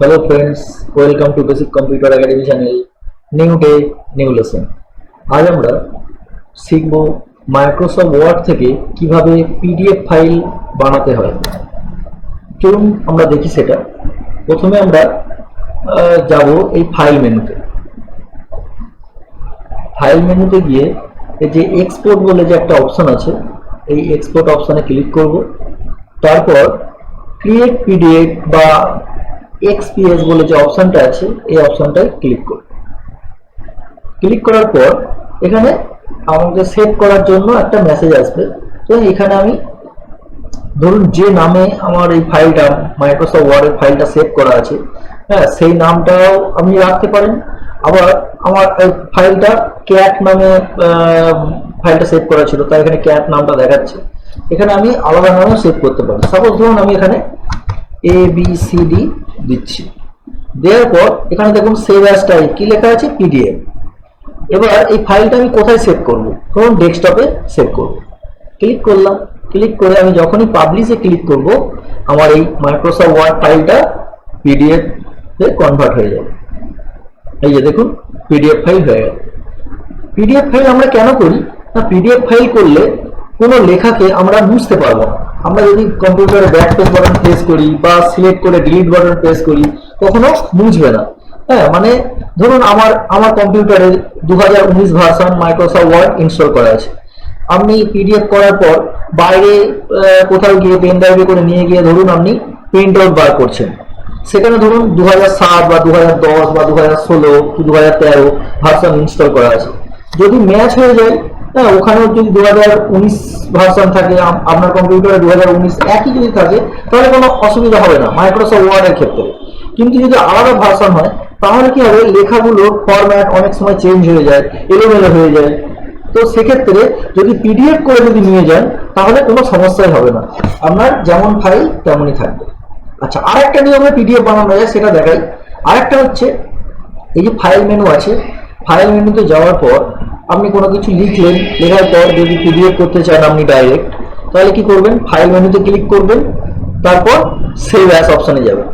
Hello friends, welcome to Basic Computer Academy channel. New day, new lesson. আজ আমরা শিখব Microsoft word থেকে কীভাবে পিডিএফ ফাইল বানাতে হয় চলুন আমরা দেখি সেটা প্রথমে আমরা যাব এই ফাইল মেনুতে ফাইল মেনুতে গিয়ে এই যে এক্সপোর্ট বলে যে একটা অপশন আছে এই এক্সপোর্ট অপশনে ক্লিক করব তারপর ক্রিয়েট পিডিএফ বা এক্সপিএস বলে যে অপশনটা আছে, এই অপশনটায় ক্লিক করব ক্লিক করার পর এখানে আমাকে সেভ করার জন্য একটা মেসেজ আসবে তো এখানে আমি ধরুন যে নামে আমার এই ফাইলটা মাইক্রোসফট ওয়ার্ডের ফাইলটা সেভ করা আছে হ্যাঁ সেই নামটাও আপনি রাখতে পারেন। আবার আমার ফাইলটা ক্যাট নামে ফাইলটা সেভ করা ছিল, তাই এখানে ক্যাট নামটা দেখাচ্ছে। এখানে আমি আলাদা নামেও সেভ করতে পারি। সাপোজ ধরুন আমি এখানে এ বি সি ডি দিচ্ছি। দেওয়ার পর এখানে দেখুন সেভ অ্যাজ টাইপ কি লেখা আছে? পিডিএফ এবার এই ফাইলটা আমি কোথায় সেভ করব? ধরুন ডেস্কটপে সেভ করব। ক্লিক করলাম। ক্লিক করে আমি যখনই পাবলিশে ক্লিক করব, আমার এই মাইক্রোসফট ওয়ার্ড ফাইলটা পিডিএফ এ কনভার্ট হয়ে যাবে। এই যে দেখুন পিডিএফ ফাইল হয়ে গেল। পিডিএফ ফাইল আমরা কেন করি? না পিডিএফ ফাইল করলে কোনো লেখাকে আমরা বুঝতে পারব না। আমরা যদি কম্পিউটারে ব্যাক পেজ বাটন প্রেস করি বা সিলেক্ট করে ডিলিট বাটন প্রেস করি, কখনো বুঝবে না। হ্যাঁ মানে ধরুন আমার আমার কম্পিউটারে দু হাজার উনিশ ভার্সন মাইক্রোসফট ওয়ার্ড ইনস্টল করা আছে। আপনি পিডিএফ করার পর বাইরে কোথাও গিয়ে পেন ড্রাইভে করে নিয়ে গিয়ে ধরুন আপনি প্রিন্ট আউট বার করছেন। সেখানে ধরুন দু সাত বা দু দশ বা দু হাজার ষোলো দু হাজার তেরো ভার্সন ইনস্টল করা আছে। যদি ম্যাচ হয়ে যায় হ্যাঁ ওখানেও যদি দু হাজার উনিশ ভার্সন থাকে আপনার কম্পিউটারে দু হাজার উনিশ একই যদি থাকে, তাহলে কোনো অসুবিধা হবে না মাইক্রোসফট ওয়ার্ডের ক্ষেত্রে। কিন্তু যদি আলাদা ভার্সন হয়, তাহলে কি হবে লেখাগুলোর ফরম্যাট অনেক সময় চেঞ্জ হয়ে যায়, এলোমেলো হয়ে যায়। তো সেক্ষেত্রে যদি পিডিএফ করে যদি নিয়ে যান, তাহলে কোনো সমস্যাই হবে না। আপনার যেমন ফাইল তেমনই থাকবে। আচ্ছা আরেকটা নিয়মে পিডিএফ বানানো যায়, সেটা দেখাই। আরেকটা হচ্ছে, এই যে ফাইল মেনু আছে ফাইল মেনুতে যাওয়ার পর আপনি কোনো কিছু লিখলেন, লেখার পর যদি পিডিএফ করতে চান আপনি ডাইরেক্ট তাহলে কি করবেন? ফাইল মেনুতে ক্লিক করবেন, তারপর সেভ অ্যাস অপশনে যাবেন।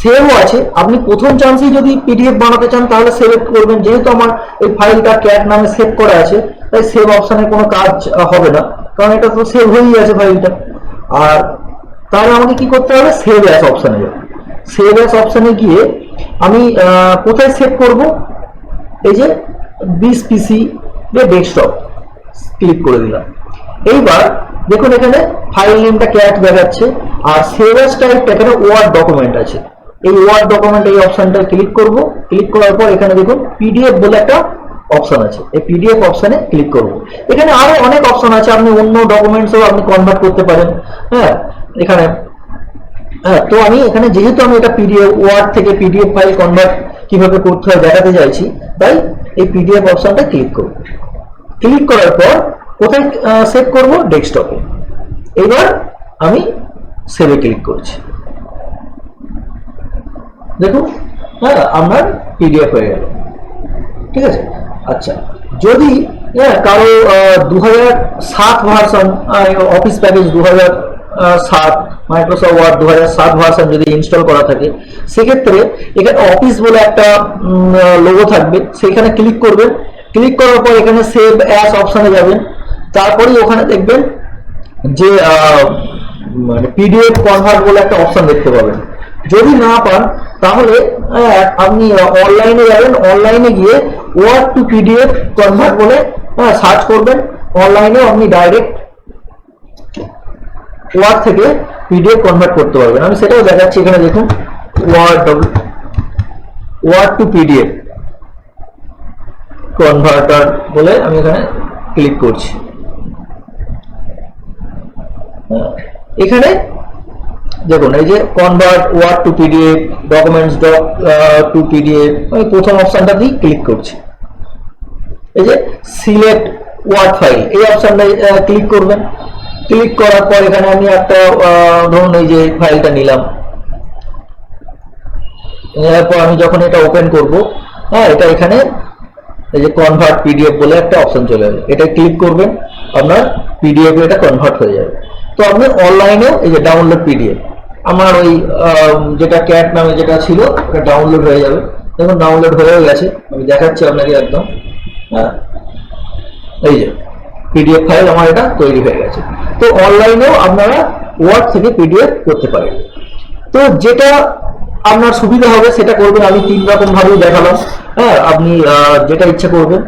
সেভও আছে। আপনি প্রথম চান্সেই যদি পিডিএফ বানাতে চান, তাহলে সেভ করবেন। যেহেতু আমার এই ফাইলটা ক্যাট নামে সেভ করা আছে, তাই সেভ অপশনে কোনো কাজ হবে না। কারণ এটা তো সেভ হয়েই আছে ফাইলটা আর তাহলে আমাকে কি করতে হবে? সেভ অ্যাস অপশানে যাবে সেভ অ্যাস অপশানে গিয়ে আমি কোথায় সেভ করব? এই যে বিস পিসি ডেস্কটপ ক্লিক করে দিলাম। এইবার দেখুন এখানে ফাইল নেমটা ক্যাট দেখাচ্ছে, আর সেভ অ্যাস টাইপটা এখানে ওয়ার্ড ডকুমেন্ট আছে। এই ওয়ার্ড ডকুমেন্ট এই অপশনটা ক্লিক করব। ক্লিক করার পর এখানে দেখুন পিডিএফ বলে একটা অপশন আছে। এই পিডিএফ অপশনে ক্লিক করব। এখানে আরও অনেক অপশন আছে, আপনি অন্য ডকুমেন্টসও আপনি কনভার্ট করতে পারেন। হ্যাঁ এখানে। হ্যাঁ তো আমি এখানে যেহেতু আমি এটা পিডিএফ ওয়ার্ড থেকে পিডিএফ ফাইল কনভার্ট কীভাবে করতে হয় দেখাতে চাইছি, তাই এই পিডিএফ অপশনটা ক্লিক করব। ক্লিক করার পর কোথায় সেভ করব? ডেস্কটপে এবার আমি সেভে ক্লিক করছি। দেখুন হ্যাঁ আমার পিডিএফ হয়ে গেল। ঠিক আছে? আচ্ছা যদি হ্যাঁ কারও দু হাজার সাত ভার্সন অফিস প্যাকেজ দু হাজার সাত মাইক্রোসফট ওয়ার্ড দু সাত ভার্সন যদি ইনস্টল করা থাকে, সেক্ষেত্রে এখানে অফিস বলে একটা লোগো থাকবে। সেখানে ক্লিক করবেন। ক্লিক করার পর এখানে সেভ অ্যাস অপশনে যাবেন। তারপরেই ওখানে দেখবেন যে মানে পিডিএফ কনভার্ট বলে একটা অপশন দেখতে পাবেন। যদি না পান, তাহলে আপনি অনলাইনে যাবেন। অনলাইনে গিয়ে ওয়ার্ড টু পিডিএফ কনভার্ট বলে সার্চ করবেন। অনলাইনে আপনি ডাইরেক্ট ওয়ার্ড থেকে পিডিএফ কনভার্ট করতে পারবেন। আমি সেটাও দেখাচ্ছি এখানে দেখুন word word to PDF converter বলে আমি এখানে ক্লিক করছি। হ্যাঁ, এখানে দেখুন এই যে convert word to PDF documents doc to PDF আমি প্রথম অপশনটা দিয়ে ক্লিক করছি। এই যে সিলেক্ট ওয়ার্ড ফাইল এই অপশনটা ক্লিক করবেন। ক্লিক করার পর এখানে আমি একটা ধরুন এই যে ফাইলটা নিলাম। এরপর আমি যখন এটা ওপেন করব হ্যাঁ এটা এখানে এই যে কনভার্ট পিডিএফ বলে একটা অপশন চলে যাবে এটা ক্লিক করবেন, আপনার পিডিএফ এটা কনভার্ট হয়ে যাবে। তো আপনি অনলাইনে এই যে ডাউনলোড পিডিএফ আমার ওই যেটা ক্যাট নামে যেটা ছিল, ওটা ডাউনলোড হয়ে যাবে। দেখুন ডাউনলোড হয়ে গেছে। আমি দেখাচ্ছি আপনাকে একদম। হ্যাঁ এই যে। পিডিএফ ফাইল আমার এটা তৈরি হয়ে গেছে। তো অনলাইনেও আপনারা ওয়ার্ড থেকে পিডিএফ করতে পারেন। তো যেটা আপনার সুবিধা হবে, সেটা করবেন। আমি তিন রকম ভাবেই দেখালাম। হ্যাঁ আপনি যেটা ইচ্ছা করবেন।